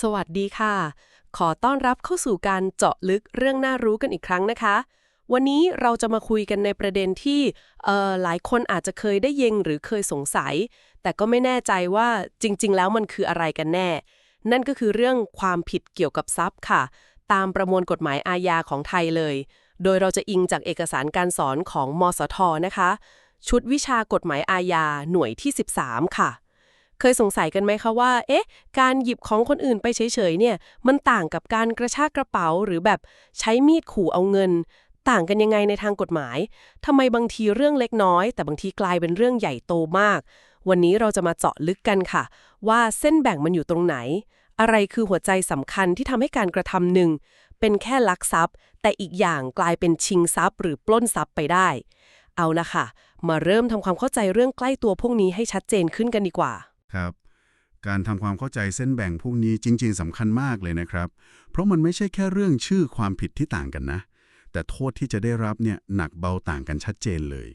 สวัสดีค่ะ ขอต้อนรับเข้าสู่การเจาะลึกเรื่องน่ารู้กันอีกครั้งนะคะ วันนี้เราจะมาคุยกันในประเด็นที่เอ่อหลายคนอาจจะเคยได้ยินหรือเคยสงสัย แต่ก็ไม่แน่ใจว่าจริง ๆ แล้วมันคืออะไรกันแน่ นั่นก็คือเรื่องความผิดเกี่ยวกับทรัพย์ค่ะ ตามประมวลกฎหมายอาญาของไทยเลย โดยเราจะอิงจากเอกสารการสอนของมสทนะคะ ชุดวิชากฎหมายอาญาหน่วยที่ 13 ค่ะ เคยสงสัยกันไหมคะว่า เอ๊ะ การหยิบของคนอื่นไปเฉยๆเนี่ย มันต่างกับการกระชากกระเป๋าหรือแบบใช้มีดขู่เอาเงิน ต่างกันยังไงในทางกฎหมายทำไมบางทีเรื่องเล็กน้อย แต่บางทีกลายเป็นเรื่องใหญ่โตมาก วันนี้เราจะมาเจาะลึกกันค่ะ ว่าเส้นแบ่งมันอยู่ตรงไหน อะไรคือหัวใจสำคัญที่ทำให้การกระทำหนึ่งเป็นแค่ลักทรัพย์ แต่อีกอย่างกลายเป็นชิงทรัพย์ หรือปล้นทรัพย์ไปได้ เอาละค่ะ มาเริ่มทำความเข้าใจเรื่องใกล้ตัวพวกนี้ให้ชัดเจนขึ้นกันดีกว่า ครับ การทำความเข้าใจเส้นแบ่งพวกนี้จริง ๆสำคัญมากเลยนะครับ เพราะมันไม่ใช่แค่เรื่องชื่อความผิดที่ต่างกันนะ แต่โทษที่จะได้รับเนี่ยหนักเบาต่างกันชัดเจนเลย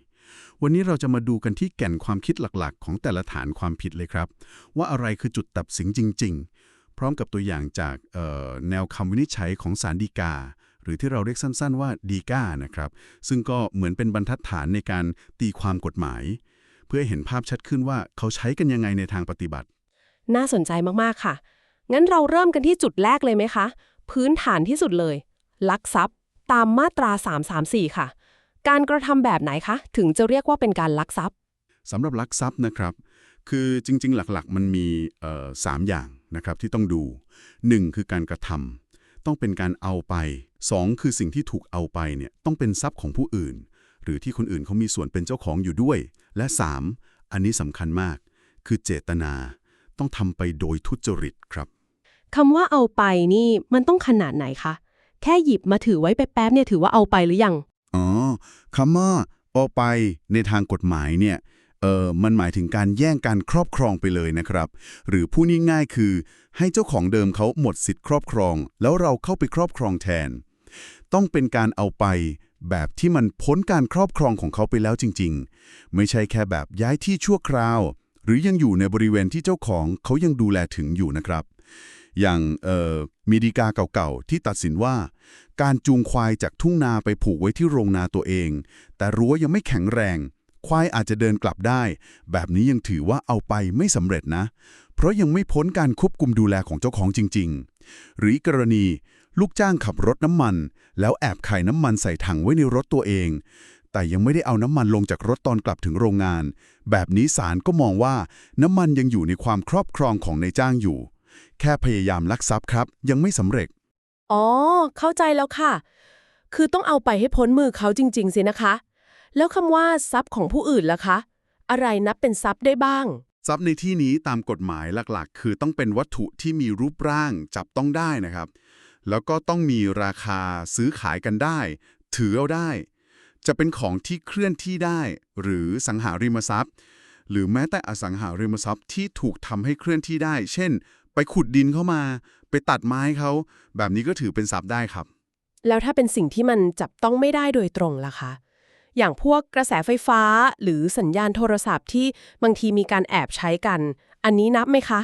วันนี้เราจะมาดูกันที่แก่นความคิดหลักๆ ของแต่ละฐานความผิดเลยครับ ว่าอะไรคือจุดตัดสินจริง ๆ พร้อมกับตัวอย่างจากแนวคำวินิจฉัยของศาลฎีกาหรือที่เราเรียกสั้น ๆ ว่าดีกานะครับ ซึ่งก็เหมือนเป็นบรรทัดฐานในการตีความกฎหมาย เพื่อให้เห็นภาพชัดขึ้นว่าเขาใช้กันยังไงในทางปฏิบัติ น่าสนใจมากๆค่ะ งั้นเราเริ่มกันที่จุดแรกเลยไหมคะ พื้นฐานที่สุดเลย ลักทรัพย์ ตามมาตรา 334 ค่ะ การกระทำแบบไหนคะ ถึงจะเรียกว่าเป็นการลักทรัพย์สำหรับลักทรัพย์นะครับ คือจริงๆ หลักๆ มันมีเอ่อสามอย่างนะครับที่ต้องดู 1. คือการกระทำต้องเป็นการเอาไป 2. คือสิ่งที่ถูกเอาไปเนี่ยต้องเป็นทรัพย์ของผู้อื่น หรือที่คนอื่นเขามีส่วนเป็นเจ้าของอยู่ด้วย และ 3. อันนี้สำคัญมาก คือเจตนา ต้องทำไปโดยทุจริตครับคำว่าเอาไปนี่มันต้องขนาดไหนคะ แค่หยิบมาถือไว้แป๊บๆเนี่ยถือว่าเอาไปหรือยัง อ๋อคำว่าเอาไปในทางกฎหมายเนี่ยเออมันหมายถึงการแย่งการครอบครองไปเลยนะครับ หรือพูดง่ายๆคือ ให้เจ้าของเดิมเขาหมดสิทธิ์ครอบครอง แล้วเราเข้าไปครอบครองแทน ต้องเป็นการเอาไป แบบที่มันพ้นการครอบครองของเขาไปแล้วจริง ๆ ไม่ใช่แค่แบบย้ายที่ชั่วคราว หรือยังอยู่ในบริเวณที่เจ้าของเขายังดูแลถึงอยู่นะครับ อย่างเอ่อมีดีกาเก่าๆที่ตัดสินว่า การจูงควายจากทุ่งนาไปผูกไว้ที่โรงนาตัวเอง แต่รั้วยังไม่แข็งแรง ควายอาจจะเดินกลับได้ แบบนี้ยังถือว่าเอาไปไม่สำเร็จนะ เพราะยังไม่พ้นการควบคุมดูแลของเจ้าของจริง ๆ หรือกรณี ลูกจ้างขับรถน้ำมัน แล้วแอบขายน้ำมันใส่ถังไว้ในรถตัวเอง แต่ยังไม่ได้เอาน้ำมันลงจากรถตอนกลับถึงโรงงาน แบบนี้ศาลก็มองว่าน้ำมันยังอยู่ในความครอบครองของนายจ้างอยู่ แค่พยายามลักทรัพย์ครับ ยังไม่สำเร็จ อ๋อ เข้าใจแล้วค่ะ คือต้องเอาไปให้พ้นมือเขาจริง ๆ สินะคะ แล้วคำว่าทรัพย์ของผู้อื่นล่ะคะ อะไรนับเป็นทรัพย์ได้บ้างทรัพย์ในที่นี้ตามกฎหมายหลักๆ คือต้องเป็นวัตถุที่มีรูปร่างจับต้องได้นะครับ แล้วก็ต้องมีราคาซื้อขายกันได้ ถือเอาได้ จะเป็นของที่เคลื่อนที่ได้ หรือสังหาริมทรัพย์ หรือแม้แต่อสังหาริมทรัพย์ที่ถูกทำให้เคลื่อนที่ได้ เช่น ไปขุดดินเข้ามา ไปตัดไม้เขาแบบนี้ก็ถือเป็นทรัพย์ได้ครับ แล้วถ้าเป็นสิ่งที่มันจับต้องไม่ได้โดยตรงล่ะคะอย่างพวกกระแสไฟฟ้าหรือสัญญาณโทรศัพท์ที่บางทีมีการแอบใช้กัน อันนี้นับไหมคะ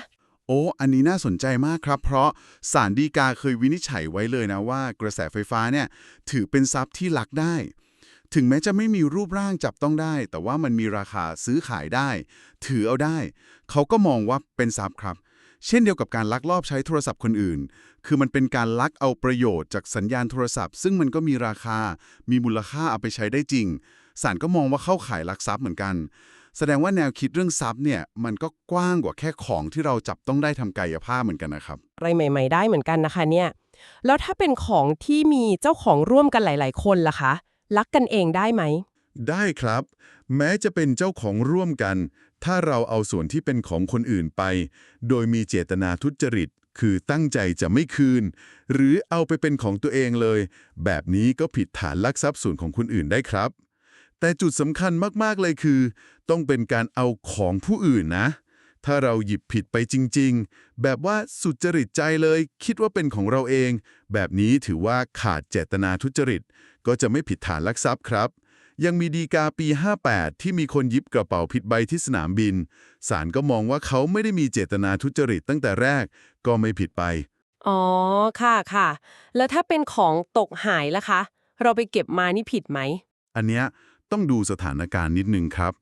อ้ อันนี้น่าสนใจมากครับ เพราะศาลฎีกาเคยวินิจฉัยไว้เลยนะว่ากระแสไฟฟ้าเนี่ยถือเป็นทรัพย์ที่ลักได้ ถึงแม้จะไม่มีรูปร่างจับต้องได้ แต่ว่ามันมีราคาซื้อขายได้ ถือเอาได้ เขาก็มองว่าเป็นทรัพย์ครับ เช่นเดียวกับการลักลอบใช้โทรศัพท์คนอื่น คือมันเป็นการลักเอาประโยชน์จากสัญญาณโทรศัพท์ ซึ่งมันก็มีราคา มีมูลค่าเอาไปใช้ได้จริงศาลก็มองว่าเข้าข่ายลักทรัพย์เหมือนกัน แสดงว่าแนวคิดเรื่องทรัพย์เนี่ยมันก็กว้างกว่าแค่ของที่เราจับต้องได้ทำกายภาพเหมือนกันนะครับ อะไรใหม่ ๆ ได้เหมือนกันนะคะเนี่ย แล้วถ้าเป็นของที่มีเจ้าของร่วมกันหลาย ๆ คนล่ะคะ ลักกันเองได้ไหม ได้ครับ แม้จะเป็นเจ้าของร่วมกัน ถ้าเราเอาส่วนที่เป็นของคนอื่นไป โดยมีเจตนาทุจริต คือตั้งใจจะไม่คืน หรือเอาไปเป็นของตัวเองเลย แบบนี้ก็ผิดฐานลักทรัพย์ส่วนของคนอื่นได้ครับ แต่จุดสำคัญมาก ๆ เลยคือ ต้องเป็นการเอาของผู้อื่นนะ ถ้าเราหยิบผิดไปจริง ๆ แบบว่าสุจริตใจเลย คิดว่าเป็นของเราเอง แบบนี้ถือว่าขาดเจตนาทุจริต ก็จะไม่ผิดฐานลักทรัพย์ครับ ยังมีดีกาปี 58 ที่มีคนยิบกระเป๋าผิดใบที่สนามบิน ศาลก็มองว่าเขาไม่ได้มีเจตนาทุจริตตั้งแต่แรก ก็ไม่ผิดไป อ๋อ ค่ะค่ะ แล้วถ้าเป็นของตกหายล่ะคะ เราไปเก็บมานี่ผิดไหม อันเนี้ย ต้องดูสถานการณ์นิดนึงครับ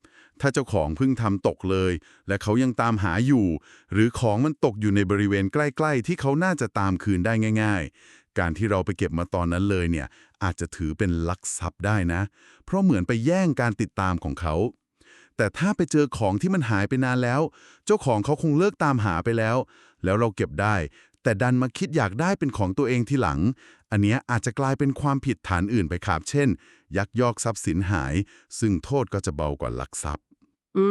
ถ้าเจ้าของเพิ่งทำตกเลย และเขายังตามหาอยู่ หรือของมันตกอยู่ในบริเวณใกล้ๆ ที่เขาน่าจะตามคืนได้ง่าย ๆ การที่เราไปเก็บมาตอนนั้นเลยเนี่ย อาจจะถือเป็นลักทรัพย์ได้นะ เพราะเหมือนไปแย่งการติดตามของเขา แต่ถ้าไปเจอของที่มันหายไปนานแล้ว เจ้าของเขาคงเลิกตามหาไปแล้ว แล้วเราเก็บได้ แต่ดันมาคิดอยากได้เป็นของตัวเองทีหลัง อันเนี้ยอาจจะกลายเป็นความผิดฐานอื่นไปครับเช่น ยักยอกทรัพย์สินหาย ซึ่งโทษก็จะเบากว่าลักทรัพย์ อื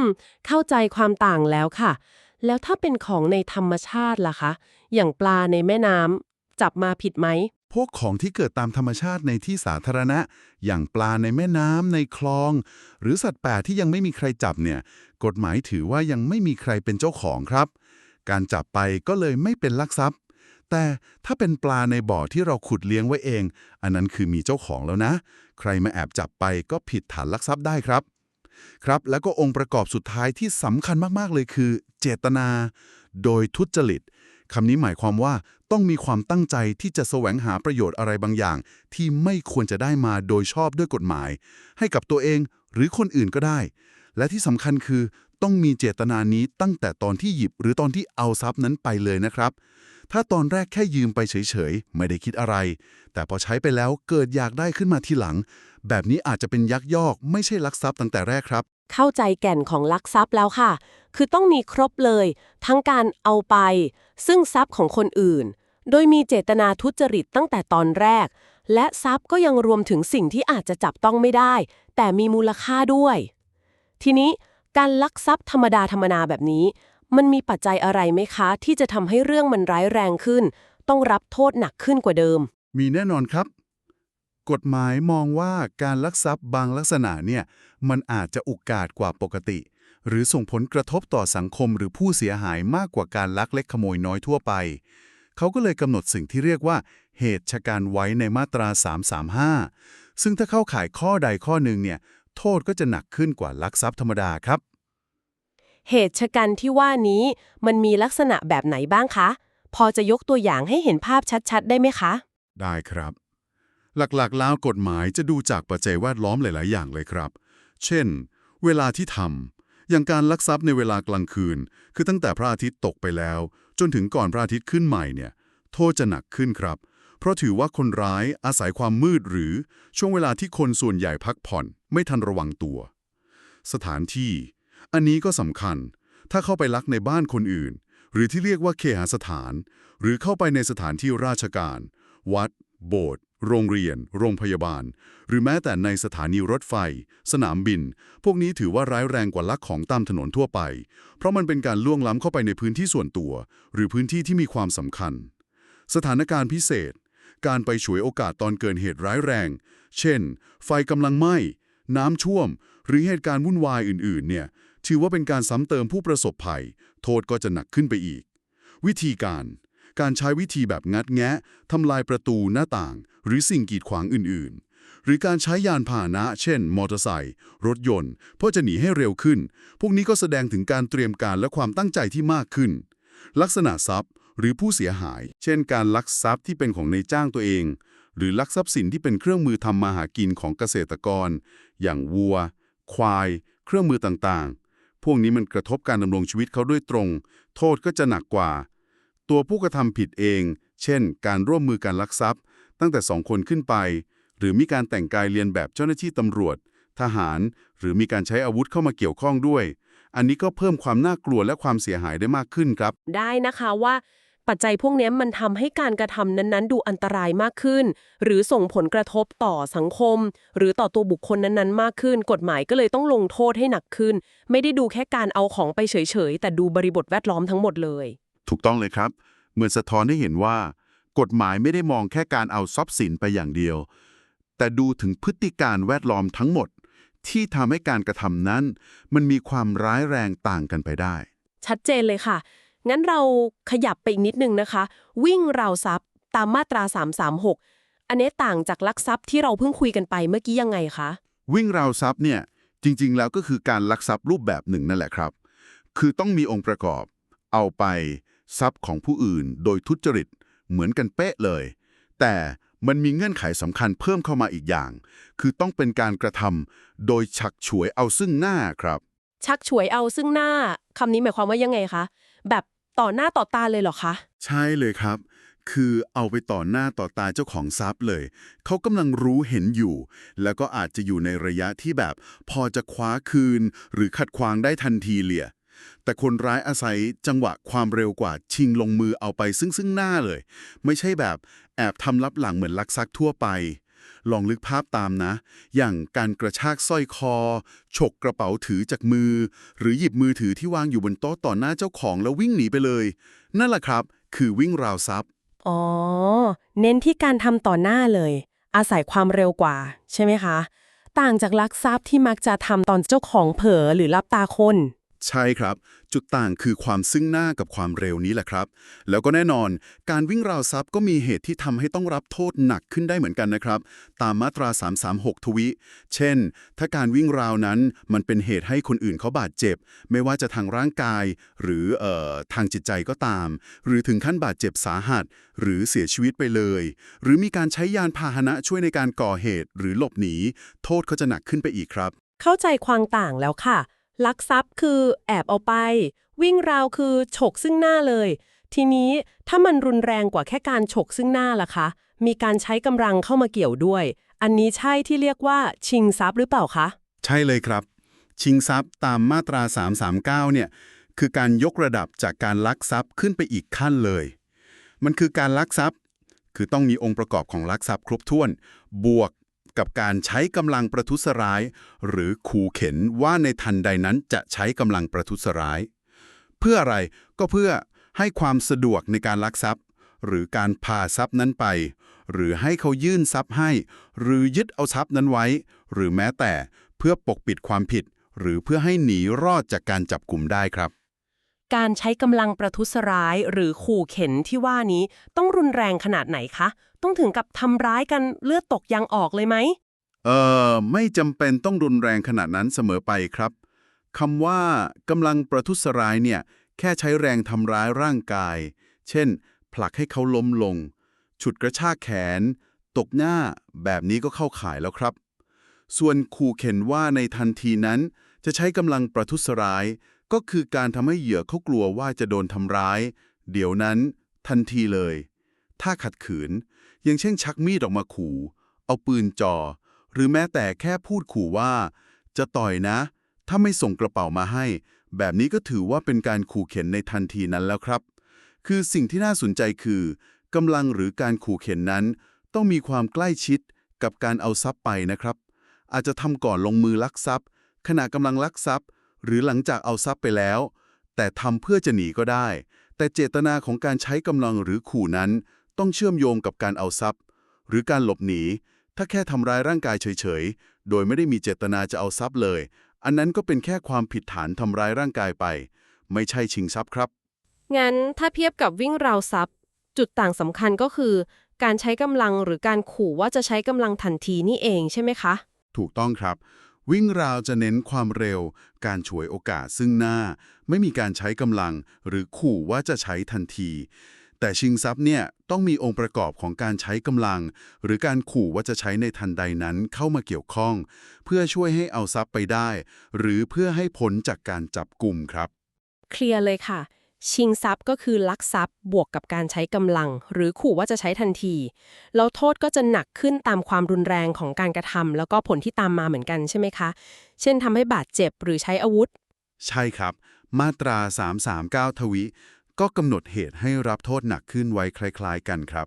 ม เข้าใจความต่างแล้วค่ะ แล้วถ้าเป็นของในธรรมชาติล่ะคะ อย่างปลาในแม่น้ำจับมาผิดไหม พวกของที่เกิดตามธรรมชาติในที่สาธารณะ อย่างปลาในแม่น้ำในคลอง หรือสัตว์ป่าที่ยังไม่มีใครจับเนี่ย กฎหมายถือว่ายังไม่มีใครเป็นเจ้าของครับ การจับไปก็เลยไม่เป็นลักทรัพย์ แต่ถ้าเป็นปลาในบ่อที่เราขุดเลี้ยงไว้เอง อันนั้นคือมีเจ้าของแล้วนะ ใครมาแอบจับไปก็ผิดฐานลักทรัพย์ได้ครับ ครับ แล้วก็องค์ประกอบสุดท้ายที่สำคัญมากๆเลยคือ เจตนา โดยทุจริตคำนี้หมายความว่าต้องมีความตั้งใจที่จะแสวงหาประโยชน์อะไรบางอย่าง ที่ไม่ควรจะได้มาโดยชอบด้วยกฎหมาย ให้กับตัวเองหรือคนอื่นก็ได้ และที่สำคัญคือ ต้องมีเจตนานี้ตั้งแต่ตอนที่หยิบหรือตอนที่เอาทรัพย์นั้นไปเลยนะครับ ถ้าตอนแรกแค่ยืมไปเฉยๆ ไม่ได้คิดอะไร แต่พอใช้ไปแล้วเกิดอยากได้ขึ้นมาทีหลัง แบบนี้อาจจะเป็นยักยอกไม่ใช่ลักทรัพย์ตั้งแต่แรกครับ เข้าใจแก่นของลักทรัพย์แล้วค่ะ คือต้องมีครบเลย ทั้งการเอาไป ซึ่งทรัพย์ของคนอื่น โดยมีเจตนาทุจริตตั้งแต่ตอนแรก และทรัพย์ก็ยังรวมถึงสิ่งที่อาจจะจับต้องไม่ได้ แต่มีมูลค่าด้วย ทีนี้ การลักทรัพย์ธรรมดาธรรมนาแบบนี้ มันมีปัจจัยอะไรไหมคะ ที่จะทำให้เรื่องมันร้ายแรงขึ้น ต้องรับโทษหนักขึ้นกว่าเดิม มีแน่นอนครับ กฎหมายมองว่าการลักทรัพย์บางลักษณะเนี่ยมันอาจจะอุกอาจกว่าปกติ หรือส่งผลกระทบต่อสังคมหรือผู้เสียหายมากกว่าการลักเล็กขโมยน้อยทั่วไป เขาก็เลยกำหนดสิ่งที่เรียกว่า เหตุชะการไว้ในมาตรา 335 ซึ่งถ้าเข้าข่ายข้อใดข้อหนึ่งเนี่ย โทษก็จะหนักขึ้นกว่าลักทรัพย์ธรรมดาครับ เหตุชะกันที่ว่านี้มันมีลักษณะแบบไหนบ้างคะ พอจะยกตัวอย่างให้เห็นภาพชัดๆ ได้ไหมคะ ได้ครับ หลักๆ แล้วกฎหมายจะดูจากปัจจัยแวดล้อมหลาย ๆ อย่างเลยครับ เช่น เวลาที่ทำอย่างการลักทรัพย์ในเวลากลางคืน คือตั้งแต่พระอาทิตย์ตกไปแล้ว จนถึงก่อนพระอาทิตย์ขึ้นใหม่เนี่ยโทษจะหนักขึ้นครับ เพราะถือว่าคนร้ายอาศัยความมืดหรือช่วงเวลาที่คนส่วนใหญ่พักผ่อน ไม่ทันระวังตัว สถานที่ อันนี้ก็สำคัญ ถ้าเข้าไปลักในบ้านคนอื่น หรือที่เรียกว่าเคหสถาน หรือเข้าไปในสถานที่ราชการ วัด โบสถ์โรงเรียน โรงพยาบาล หรือแม้แต่ในสถานีรถไฟ สนามบิน พวกนี้ถือว่าร้ายแรงกว่าลักของตามถนนทั่วไป เพราะมันเป็นการล่วงล้ำเข้าไปในพื้นที่ส่วนตัว หรือพื้นที่ที่มีความสำคัญ สถานการณ์พิเศษ การไปฉวยโอกาสตอนเกิดเหตุร้ายแรง เช่น ไฟกำลังไหม้ น้ำท่วม หรือเหตุการณ์วุ่นวายอื่นๆเนี่ยถือว่าเป็นการซ้ำเติมผู้ประสบภัย โทษก็จะหนักขึ้นไปอีก วิธีการ การใช้วิธีแบบงัดแงะทำลายประตูหน้าต่าง หรือสิ่งกีดขวางอื่นๆ หรือการใช้ยานพาหนะ เช่น มอเตอร์ไซค์รถยนต์ เพื่อจะหนีให้เร็วขึ้น พวกนี้ก็แสดงถึงการเตรียมการและความตั้งใจที่มากขึ้น ลักษณะทรัพย์หรือผู้เสียหาย เช่น การลักทรัพย์ที่เป็นของในจ้างตัวเอง หรือลักทรัพย์สินที่เป็นเครื่องมือทำมาหากินของเกษตรกร อย่างวัว ควาย เครื่องมือต่างๆ พวกนี้มันกระทบการดำรงชีวิตเขาด้วยตรง โทษก็จะหนักกว่า ตัวผู้กระทำผิดเอง เช่น การร่วมมือการลักทรัพย์ ตั้งแต่สองคนขึ้นไป หรือมีการแต่งกายเรียนแบบเจ้าหน้าที่ตำรวจ ทหาร หรือมีการใช้อาวุธเข้ามาเกี่ยวข้องด้วย อันนี้ก็เพิ่มความน่ากลัวและความเสียหายได้มากขึ้นครับ ได้นะคะว่า ปัจจัยพวกนี้มันทำให้การกระทำนั้นๆ ดูอันตรายมากขึ้น หรือส่งผลกระทบต่อสังคม หรือต่อตัวบุคคลนั้นๆ มากขึ้น กฎหมายก็เลยต้องลงโทษให้หนักขึ้น ไม่ได้ดูแค่การเอาของไปเฉยๆ แต่ดูบริบทแวดล้อมทั้งหมดเลย ถูกต้องเลยครับ เหมือนสะท้อนให้เห็นว่า กฎหมายไม่ได้มองแค่การเอาทรัพย์สินไปอย่างเดียว แต่ดูถึงพฤติการแวดล้อมทั้งหมด ที่ทำให้การกระทำนั้น มันมีความร้ายแรงต่างกันไปได้ ชัดเจนเลยค่ะ งั้นเราขยับไปอีกนิดนึงนะคะ วิ่งราวทรัพย์ตามมาตรา 336 อันนี้ต่างจากลักทรัพย์ที่เราเพิ่งคุยกันไปเมื่อกี้ยังไงคะ วิ่งราวทรัพย์เนี่ยจริง ๆ แล้วก็คือการลักทรัพย์รูปแบบหนึ่งนั่นแหละครับ คือต้องมีองค์ประกอบ เอาไปทรัพย์ของผู้อื่น โดยทุจริตเหมือนกันเป๊ะเลย แต่มันมีเงื่อนไขสำคัญเพิ่มเข้ามาอีกอย่าง คือต้องเป็นการกระทำโดยฉักฉวยเอาซึ่งหน้าครับ ชักฉวยเอาซึ่งหน้าคำนี้หมายความว่ายังไงคะ แบบต่อหน้าต่อตาเลยเหรอคะ ใช่เลยครับ คือเอาไปต่อหน้าต่อตาเจ้าของทรัพย์เลย เขากำลังรู้เห็นอยู่ แล้วก็อาจจะอยู่ในระยะที่แบบ พอจะคว้าคืน หรือขัดขวางได้ทันทีเลยแต่คนร้ายอาศัยจังหวะความเร็วกว่าชิงลงมือเอาไปซึ่งซึ่งหน้าเลย ไม่ใช่แบบแอบทำลับหลังเหมือนลักซักทั่วไป ลองลึกภาพตามนะ อย่างการกระชากสร้อยคอ ฉกกระเป๋าถือจากมือ หรือหยิบมือถือที่วางอยู่บนโต๊ะต่อหน้าเจ้าของแล้ววิ่งหนีไปเลย นั่นแหละครับ คือวิ่งราวทรัพย์ อ๋อ เน้นที่การทำต่อหน้าเลย อาศัยความเร็วกว่า ใช่ไหมคะ ต่างจากลักทรัพย์ที่มักจะทำตอนเจ้าของเผลอหรือรับตาคน ใช่ครับ จุดต่างคือความซึ่งหน้ากับความเร็วนี้แหละครับ แล้วก็แน่นอน การวิ่งราวทรัพย์ก็มีเหตุที่ทำให้ต้องรับโทษหนักขึ้นได้เหมือนกันนะครับ ตามมาตรา 336 ทวิ เช่น ถ้าการวิ่งราวนั้นมันเป็นเหตุให้คนอื่นเขาบาดเจ็บ ไม่ว่าจะทางร่างกาย หรือเอ่อทางจิตใจก็ตาม หรือถึงขั้นบาดเจ็บสาหัส หรือเสียชีวิตไปเลย หรือมีการใช้ยานพาหนะช่วยในการก่อเหตุ หรือหลบหนีโทษก็จะหนักขึ้นไปอีกครับ เข้าใจความต่างแล้วค่ะ ลักทรัพย์คือแอบเอาไป วิ่งราวคือฉกซึ่งหน้าเลย ทีนี้ถ้ามันรุนแรงกว่าแค่การฉกซึ่งหน้าล่ะคะ มีการใช้กำลังเข้ามาเกี่ยวด้วย อันนี้ใช่ที่เรียกว่าชิงทรัพย์หรือเปล่าคะ ใช่เลยครับ ชิงทรัพย์ตามมาตรา 339 เนี่ยคือการยกระดับจากการลักทรัพย์ขึ้นไปอีกขั้นเลย มันคือการลักทรัพย์ คือต้องมีองค์ประกอบของลักทรัพย์ครบถ้วน บวก กับการใช้กำลังประทุษร้าย หรือขู่เข็นว่าในทันใดนั้นจะใช้กำลังประทุษร้าย เพื่ออะไรก็เพื่อให้ความสะดวกในการลักทรัพย์ หรือการพาทรัพย์นั้นไป หรือให้เขายื่นทรัพย์ให้ หรือยึดเอาทรัพย์นั้นไว้ หรือแม้แต่เพื่อปกปิดความผิด หรือเพื่อให้หนีรอดจากการจับกลุ่มได้ครับ การใช้กำลังประทุษร้ายหรือขู่เข็นที่ว่านี้ต้องรุนแรงขนาดไหนคะ ต้องถึงกับทำร้ายกันเลือดตกยางออกเลยไหม เอ่อ ไม่จำเป็นต้องรุนแรงขนาดนั้นเสมอไปครับคำว่ากำลังประทุษร้ายเนี่ย แค่ใช้แรงทำร้ายร่างกาย เช่น ผลักให้เขาล้มลง ฉุดกระชากแขน ตกหน้า แบบนี้ก็เข้าข่ายแล้วครับ ส่วนขู่เข็นว่าในทันทีนั้น จะใช้กำลังประทุษร้าย ก็คือการทำให้เหยื่อเขากลัวว่าจะโดนทำร้าย เดี๋ยวนั้น ทันทีเลย ถ้าขัดขืนย่างเช่นชักมีดออกมาขู่ เอาปืนจ่อ หรือแม้แต่แค่พูดขู่ว่า จะต่อยนะ ถ้าไม่ส่งกระเป๋ามาให้ แบบนี้ก็ถือว่าเป็นการขู่เข็นในทันทีนั้นแล้วครับ คือสิ่งที่น่าสนใจคือกำลังหรือการขู่เข็นนั้น ต้องมีความใกล้ชิดกับการเอาทรัพย์ไปนะครับ อาจจะทำก่อนลงมือลักทรัพย์ ขณะกำลังลักทรัพย์ หรือหลังจากเอาทรัพย์ไปแล้ว แต่ทำเพื่อจะหนีก็ได้ แต่เจตนาของการใช้กำลังหรือขู่นั้น ต้องเชื่อมโยงกับการเอาทรัพย์ หรือการหลบหนี ถ้าแค่ทำร้ายร่างกายเฉยๆ โดยไม่ได้มีเจตนาจะเอาทรัพย์เลย อันนั้นก็เป็นแค่ความผิดฐานทำร้ายร่างกายไป ไม่ใช่ชิงทรัพย์ครับ งั้นถ้าเทียบกับวิ่งราวทรัพย์ จุดต่างสำคัญก็คือ การใช้กำลังหรือการขู่ว่าจะใช้กำลังทันทีนี่เองใช่ไหมคะ ถูกต้องครับ วิ่งราวจะเน้นความเร็ว การฉวยโอกาสซึ่งหน้า ไม่มีการใช้กำลัง หรือขู่ว่าจะใช้ทันที แต่ชิงทรัพย์เนี่ยต้องมีองค์ประกอบของการใช้กำลัง หรือการขู่ว่าจะใช้ในทันใดนั้นเข้ามาเกี่ยวข้อง เพื่อช่วยให้เอาทรัพย์ไปได้ หรือเพื่อให้พ้นจากการจับกลุ่มครับ เคลียร์เลยค่ะ ชิงทรัพย์ก็คือลักทรัพย์บวกกับการใช้กำลัง หรือขู่ว่าจะใช้ทันที แล้วโทษก็จะหนักขึ้นตามความรุนแรงของการกระทำแล้วก็ผลที่ตามมาเหมือนกันใช่ไหมคะ เช่นทำให้บาดเจ็บหรือใช้อาวุธ ใช่ครับ มาตรา 339 ทวิ ก็กำหนดเหตุให้รับโทษหนักขึ้นไว้คล้าย ๆ กันครับ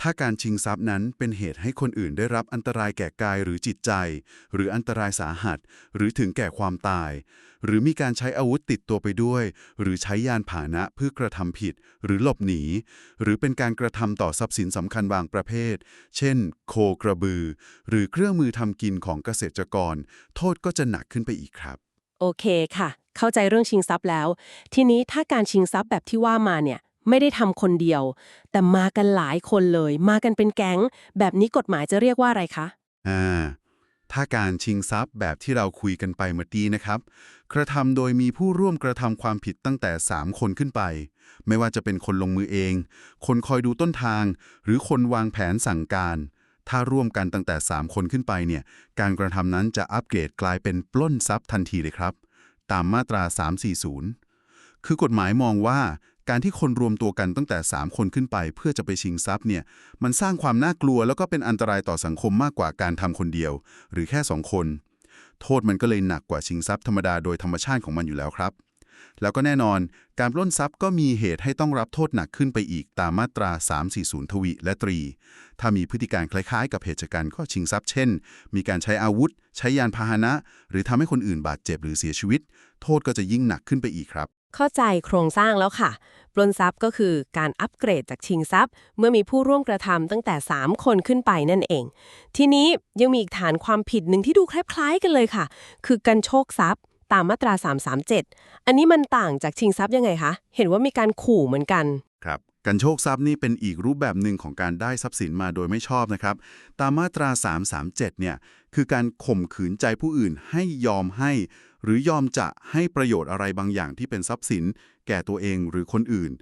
ถ้าการชิงทรัพย์นั้นเป็นเหตุให้คนอื่นได้รับอันตรายแก่กายหรือจิตใจ หรืออันตรายสาหัส หรือถึงแก่ความตาย หรือมีการใช้อาวุธติดตัวไปด้วย หรือใช้ยานพาหนะเพื่อกระทำผิด หรือหลบหนี หรือเป็นการกระทำต่อทรัพย์สินสำคัญบางประเภท เช่น โคกระบือ หรือเครื่องมือทำกินของเกษตรกร โทษก็จะหนักขึ้นไปอีกครับ โอเคค่ะ เข้าใจเรื่องชิงทรัพย์แล้ว ทีนี้ถ้าการชิงทรัพย์แบบที่ว่ามาเนี่ย ไม่ได้ทำคนเดียว แต่มากันหลายคนเลย มากันเป็นแก๊ง แบบนี้กฎหมายจะเรียกว่าอะไรคะ อ่า ถ้าการชิงทรัพย์แบบที่เราคุยกันไปเมื่อกี้นะครับ กระทำโดยมีผู้ร่วมกระทำความผิดตั้งแต่ 3 คนขึ้นไป ไม่ว่าจะเป็นคนลงมือเอง คนคอยดูต้นทาง หรือคนวางแผนสั่งการ ถ้าร่วมกันตั้งแต่ 3 คนขึ้นไปเนี่ย การกระทำนั้นจะอัปเกรดกลายเป็นปล้นทรัพย์ทันทีเลยครับ ตามมาตรา 340 คือกฎหมายมองว่า การที่คนรวมตัวกันตั้งแต่ 3 คนขึ้นไป เพื่อจะไปชิงทรัพย์เนี่ยมันสร้างความน่ากลัวแล้วก็เป็นอันตรายต่อสังคมมากกว่าการทำคนเดียว หรือแค่ 2 คน โทษมันก็เลยหนักกว่าชิงทรัพย์ธรรมดาโดยธรรมชาติของมันอยู่แล้วครับ แล้วก็แน่นอนการปล้นทรัพย์ก็มีเหตุให้ต้องรับโทษหนักขึ้นไปอีกตามมาตรา 340 ทวีและตรี ถ้ามีพฤติการคล้ายๆ กับเหตุการณ์ก็ชิงทรัพย์ เช่น มีการใช้อาวุธ ใช้ยานพาหนะ หรือทำให้คนอื่นบาดเจ็บหรือเสียชีวิต โทษก็จะยิ่งหนักขึ้นไปอีกครับ เข้าใจโครงสร้างแล้วค่ะ ปล้นทรัพย์ก็คือการอัปเกรดจากชิงทรัพย์ เมื่อมีผู้ร่วมกระทำตั้งแต่ 3 คนขึ้นไปนั่นเอง ทีนี้ยังมีอีกฐานความผิดหนึ่งที่ดูคล้ายๆกันเลยค่ะ คือการโชคทรัพย์ตามมาตรา 337 อันนี้มันต่างจากชิงทรัพย์ยังไงคะ เห็นว่ามีการขู่เหมือนกัน ครับ การโชคทรัพย์นี่เป็นอีกรูปแบบหนึ่งของการได้ทรัพย์สินมาโดยไม่ชอบนะครับ ตามมาตรา 337 เนี่ย คือการข่มขืนใจผู้อื่นให้ยอมให้ หรือยอมจะให้ประโยชน์อะไรบางอย่างที่เป็นทรัพย์สิน แก่ตัวเองหรือคนอื่น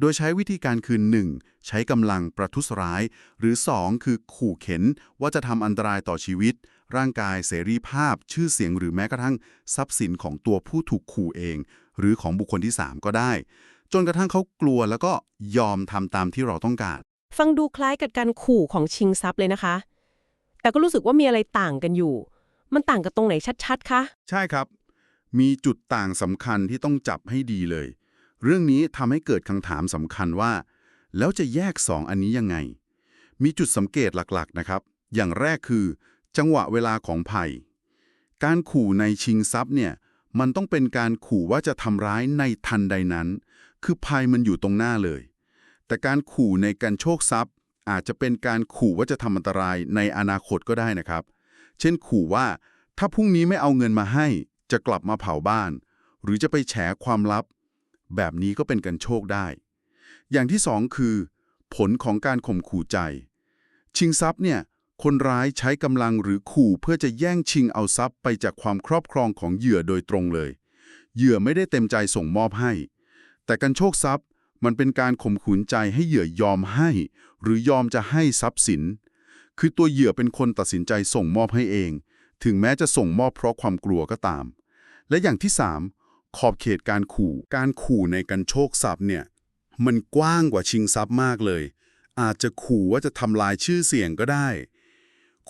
โดยใช้วิธีการคือ 1. ใช้กำลังประทุษร้าย หรือ 2. คือขู่เข็นว่าจะทำอันตรายต่อชีวิต ร่างกายเสรีภาพ ชื่อเสียงหรือแม้กระทั่งทรัพย์สินของตัวผู้ถูกขู่เอง หรือของบุคคลที่ 3 ก็ได้ จนกระทั่งเขากลัวแล้วก็ยอมทำตามที่เราต้องการ ฟังดูคล้ายกับการขู่ของชิงทรัพย์เลยนะคะ แต่ก็รู้สึกว่ามีอะไรต่างกันอยู่ มันต่างกันตรงไหนชัดๆ คะ ใช่ครับ มีจุดต่างสำคัญที่ต้องจับให้ดีเลย เรื่องนี้ทำให้เกิดคำถามสำคัญว่า แล้วจะแยกสองอันนี้ยังไง มีจุดสังเกตหลักๆนะครับ อย่างแรกคือ จังหวะเวลาของภัย การขู่ในชิงทรัพย์เนี่ยมันต้องเป็นการขู่ว่าจะทำร้ายในทันใดนั้น คือภัยมันอยู่ตรงหน้าเลย แต่การขู่ในการโชคทรัพย์ อาจจะเป็นการขู่ว่าจะทำอันตรายในอนาคตก็ได้นะครับ เช่นขู่ว่าถ้าพรุ่งนี้ไม่เอาเงินมาให้ จะกลับมาเผาบ้าน หรือจะไปแฉความลับ แบบนี้ก็เป็นการโชคได้ อย่างที่สองคือ ผลของการข่มขู่ใจ ชิงทรัพย์เนี่ยคนร้ายใช้กำลังหรือขู่เพื่อจะแย่งชิงเอาทรัพย์ไปจากความครอบครองของเหยื่อโดยตรงเลย เหยื่อไม่ได้เต็มใจส่งมอบให้ แต่การโชคทรัพย์มันเป็นการข่มขืนใจให้เหยื่อยอมให้ หรือยอมจะให้ทรัพย์สิน คือตัวเหยื่อเป็นคนตัดสินใจส่งมอบให้เอง ถึงแม้จะส่งมอบเพราะความกลัวก็ตาม และอย่างที่ 3 ขอบเขตการขู่ การขู่ในการโชคทรัพย์เนี่ย มันกว้างกว่าชิงทรัพย์มากเลย อาจจะขู่ว่าจะทำลายชื่อเสียงก็ได้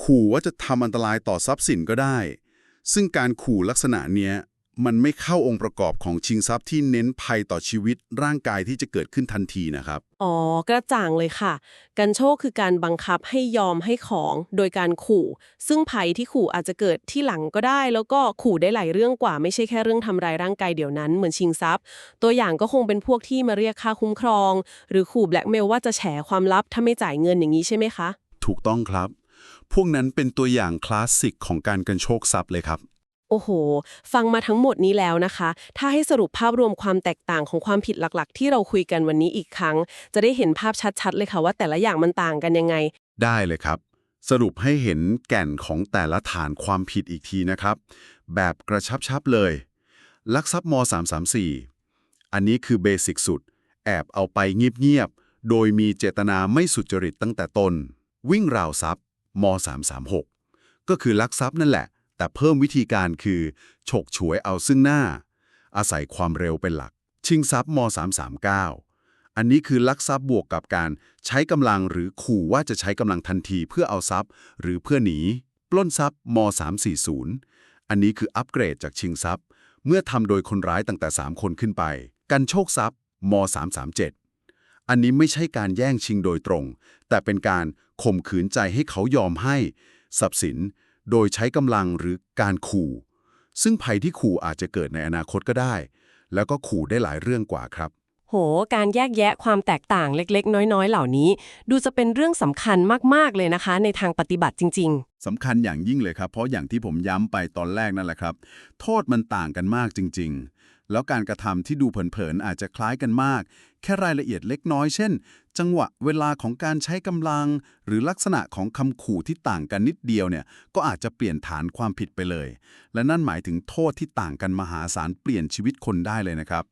ขู่ว่าจะทำอันตรายต่อทรัพย์สินก็ได้ ซึ่งการขู่ลักษณะเนี้ย มันไม่เข้าองค์ประกอบของชิงทรัพย์ที่เน้นภัยต่อชีวิตร่างกายที่จะเกิดขึ้นทันทีนะครับ อ๋อ กระจ่างเลยค่ะการโชคคือการบังคับให้ยอมให้ของโดยการขู่ ซึ่งภัยที่ขู่อาจจะเกิดที่หลังก็ได้ แล้วก็ขู่ได้หลายเรื่องกว่า ไม่ใช่แค่เรื่องทำร้ายร่างกายเดี๋ยวนั้นเหมือนชิงทรัพย์ ตัวอย่างก็คงเป็นพวกที่มาเรียกค่าคุ้มครอง หรือขู่แบล็กเมลว่าจะแฉความลับถ้าไม่จ่ายเงินอย่างนี้ใช่ไหมคะ ถูกต้องครับ พวกนั้นเป็นตัวอย่างคลาสสิกของการกันโชคทรัพย์เลยครับ โอ้โห ฟังมาทั้งหมดนี้แล้วนะคะ ถ้าให้สรุปภาพรวมความแตกต่างของความผิดหลักๆ ที่เราคุยกันวันนี้อีกครั้ง จะได้เห็นภาพชัดๆ เลยค่ะว่าแต่ละอย่างมันต่างกันยังไง ได้เลยครับ สรุปให้เห็นแก่นของแต่ละฐานความผิดอีกทีนะครับ แบบกระชับชับเลย ลักทรัพย์ม 334 อันนี้คือเบสิกสุด แอบเอาไปเงียบๆ โดยมีเจตนาไม่สุจริตตั้งแต่ต้น วิ่งราวทรัพย์ม 336 ก็คือลักทรัพย์นั่นแหละ แต่เพิ่มวิธีการคือ ฉกฉวยเอาซึ่งหน้า อาศัยความเร็วเป็นหลัก ชิงทรัพย์ม 339 อันนี้คือลักทรัพย์บวกกับการใช้กำลังหรือขู่ว่าจะใช้กำลังทันทีเพื่อเอาทรัพย์ หรือเพื่อหนี ปล้นทรัพย์ม 340 อันนี้คืออัปเกรดจากชิงทรัพย์ เมื่อทำโดยคนร้ายตั้งแต่ 3 คนขึ้นไป กันโชคทรัพย์ม 337อันนี้ไม่ใช่การแย่งชิงโดยตรง แต่เป็นการข่มขืนใจให้เขายอมให้ ทรัพย์สิน โดยใช้กำลังหรือการขู่ ซึ่งภัยที่ขู่อาจจะเกิดในอนาคตก็ได้ แล้วก็ขู่ได้หลายเรื่องกว่าครับ โห การแยกแยะความแตกต่างเล็กๆ น้อยๆ เหล่านี้ ดูจะเป็นเรื่องสำคัญมากๆเลยนะคะ ในทางปฏิบัติจริงสำคัญอย่างยิ่งเลยครับ เพราะอย่างที่ผมย้ำไปตอนแรกนั่นแหละครับ โทษมันต่างกันมากจริง แล้วการกระทำที่ดูเผินๆอาจจะคล้ายกันมาก แค่รายละเอียดเล็กน้อยเช่น จังหวะเวลาของการใช้กำลัง หรือลักษณะของคำขู่ที่ต่างกันนิดเดียวเนี่ยก็อาจจะเปลี่ยนฐานความผิดไปเลย และนั่นหมายถึงโทษที่ต่างกันมหาศาลเปลี่ยนชีวิตคนได้เลยนะครับ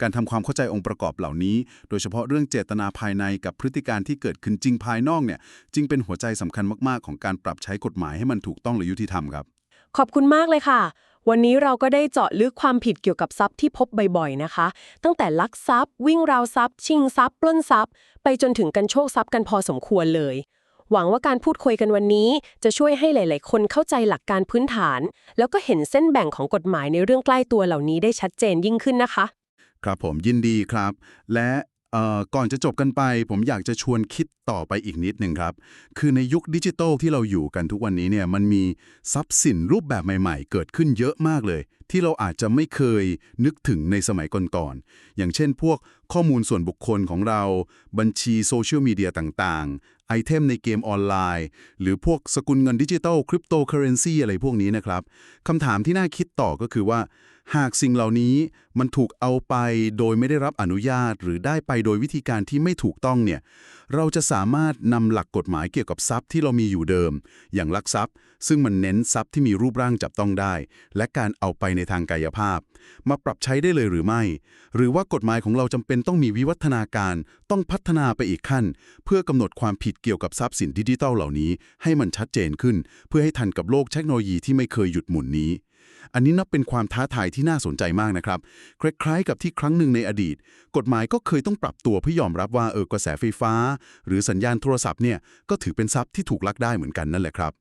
การทำความเข้าใจองค์ประกอบเหล่านี้ โดยเฉพาะเรื่องเจตนาภายในกับพฤติการที่เกิดขึ้นจริงภายนอกเนี่ยจึงเป็นหัวใจสำคัญมาก ๆ ของการปรับใช้กฎหมายให้มันถูกต้องและยุติธรรมครับ ขอบคุณมากเลยค่ะ วันนี้เราก็ได้เจาะลึกความผิดเกี่ยวกับทรัพย์ที่พบบ่อยๆนะคะ ตั้งแต่ลักทรัพย์ วิ่งราวทรัพย์ ชิงทรัพย์ ปล้นทรัพย์ ไปจนถึงกันโชคทรัพย์กันพอสมควรเลย หวังว่าการพูดคุยกันวันนี้ จะช่วยให้หลายๆ คนเข้าใจหลักการพื้นฐาน แล้วก็เห็นเส้นแบ่งของกฎหมายในเรื่องใกล้ตัวเหล่านี้ได้ชัดเจนยิ่งขึ้นนะคะ ครับผมยินดีครับ และ ก่อนจะจบกันไป ผมอยากจะชวนคิดต่อไปอีกนิดหนึ่งครับ คือในยุคดิจิทัลที่เราอยู่กันทุกวันนี้เนี่ยมันมีทรัพย์สินรูปแบบใหม่ ๆ เกิดขึ้นเยอะมากเลย ที่เราอาจจะไม่เคยนึกถึงในสมัยก่อนๆอย่างเช่นพวกข้อมูลส่วนบุคคลของเรา บัญชีโซเชียลมีเดียต่างๆ ไอเทมในเกมออนไลน์ หรือพวกสกุลเงินดิจิทัลคริปโตเคอเรนซีอะไรพวกนี้นะครับคำถามที่น่าคิดต่อก็คือว่า หากสิ่งเหล่านี้มันถูกเอาไปโดยไม่ได้รับอนุญาต หรือได้ไปโดยวิธีการที่ไม่ถูกต้องเนี่ยเราจะสามารถนำหลักกฎหมายเกี่ยวกับทรัพย์ที่เรามีอยู่เดิม อย่างลักทรัพย์ ซึ่งมันเน้นทรัพย์ที่มีรูปร่างจับต้องได้ และการเอาไปในทางกายภาพ มาปรับใช้ได้เลยหรือไม่ หรือว่ากฎหมายของเราจำเป็นต้องมีวิวัฒนาการต้องพัฒนาไปอีกขั้น เพื่อกำหนดความผิดเกี่ยวกับทรัพย์สินดิจิทัลเหล่านี้ ให้มันชัดเจนขึ้น เพื่อให้ทันกับโลกเทคโนโลยีที่ไม่เคยหยุดหมุนนี้ อันนี้นับเป็นความท้าทายที่น่าสนใจมากนะครับ คล้ายๆกับที่ครั้งหนึ่งในอดีต กฎหมายก็เคยต้องปรับตัวเพื่อยอมรับว่าเออกระแสไฟฟ้า หรือสัญญาณโทรศัพท์เนี่ยก็ถือเป็นทรัพย์ที่ถูกลักได้เหมือนกันนั่นแหละครับ